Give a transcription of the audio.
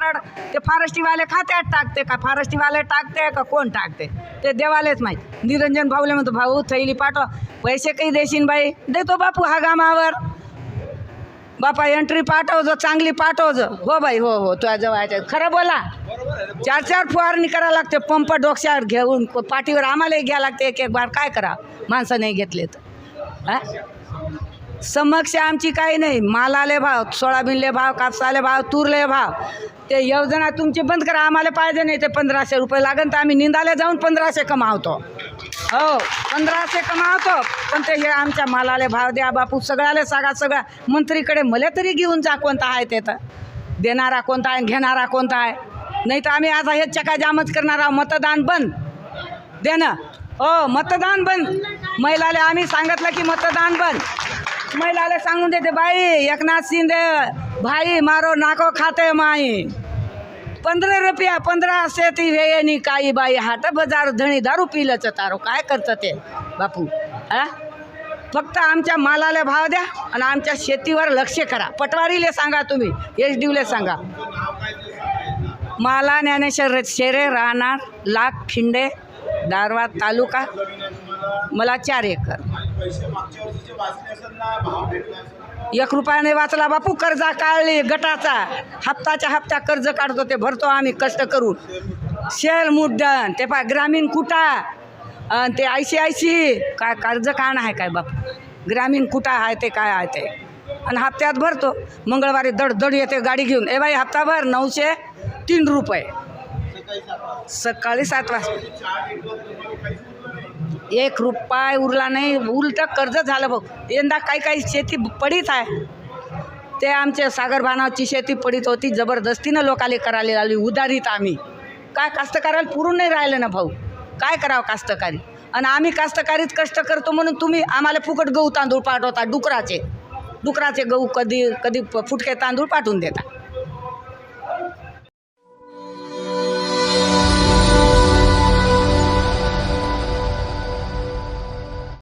ते फारस्टीवाले खात्यात टाकते का? फारस्टीवाले टाकते का कोण टाकते? ते देवालेच माहीत. निरंजन भाऊले म्हणतो भाऊ थैली पाठवा. पैसे काही देशील बाई? देतो बापू हा गामावर. बापा एंट्री पाठव जो चांगली पाठव जो. हो बाई हो हो तुझ्या जवळच्या खरं बोला. चार चार फुवारणी करावं लागते. पंप डोक्यावर घेऊन पाठीवर आम्हालाही घ्यावं लागते. एक एक बार काय करा? माणसं नाही घेतले तर समक्ष आमची काही नाही. मालाले भाव सोयाबीनले भाव कापसाले भाव तुरले भाव. ते योजना तुमची बंद करा आम्हाला पाहिजे नाही ते पंधराशे रुपये लागन तर आम्ही निंदाले जाऊन पंधराशे कमावतो. हो पंधराशे कमावतो. पण ते हे आमच्या मालाले भाव द्या बापू सगळ्याला सांगा सगळ्या मंत्रीकडे मला तरी घेऊन जा कोणता आहे ते तर. देणारा कोणता आहे घेणारा कोणता आहे. नाही तर आम्ही आज हे चकाजामच करणार आहोत. मतदान बंद. दे ना. हो मतदान बंद. महिलाले आम्ही सांगितलं की मतदान बंद. महिलाला सांगून देते बाई एकनाथ शिंदे भाई मारो नाको खाते माई. पंधरा रुपया पंधरा शेती वेयनी काही बाई हाट बजार धणी दारू पिलंच तारो. काय करतं ते बापू? हा? फक्त आमच्या मालाला भाव द्या आणि आमच्या शेतीवर लक्ष करा. पटवारीले सांगा तुम्ही एच डीले सांगा. माला ज्ञानेश्वर शेरे राहणार लाख खिंडे दारवा तालुका मला चार एकर. एक रुपयाने वाचला बापू कर्जा काढली गटाचा. हप्ताच्या हप्ता कर्ज काढतो ते भरतो आम्ही कष्ट करून. शेल मुड्डण ते पा ग्रामीण कुटा अन् ते आय सी आय सी काय कर्ज काण आहे काय बापू? ग्रामीण कुटा आहे ते काय आहे ते? आणि हप्त्यात भरतो. मंगळवारी दड दड येते गाडी घेऊन. ए बाई हप्ता भर नऊशे तीन रुपये. सकाळी सात वाजता. एक रुपये उरला नाही. उलटं कर्ज झालं बघ. यंदा काही काही शेती पडीत आहे. ते आमचे सागर भानावची शेती पडीत होती. जबरदस्तीनं लोकाले करायला लागली. उदारीत आम्ही. काय कास्तकाराला पुरून नाही राहिलं ना भाऊ. काय करावं कास्तकारी? आणि आम्ही कास्तकारीत कष्ट करतो म्हणून तुम्ही आम्हाला फुकट गहू तांदूळ पाठवता. डुकराचे. डुकराचे गहू कधी कधी फुटके तांदूळ पाठवून देता.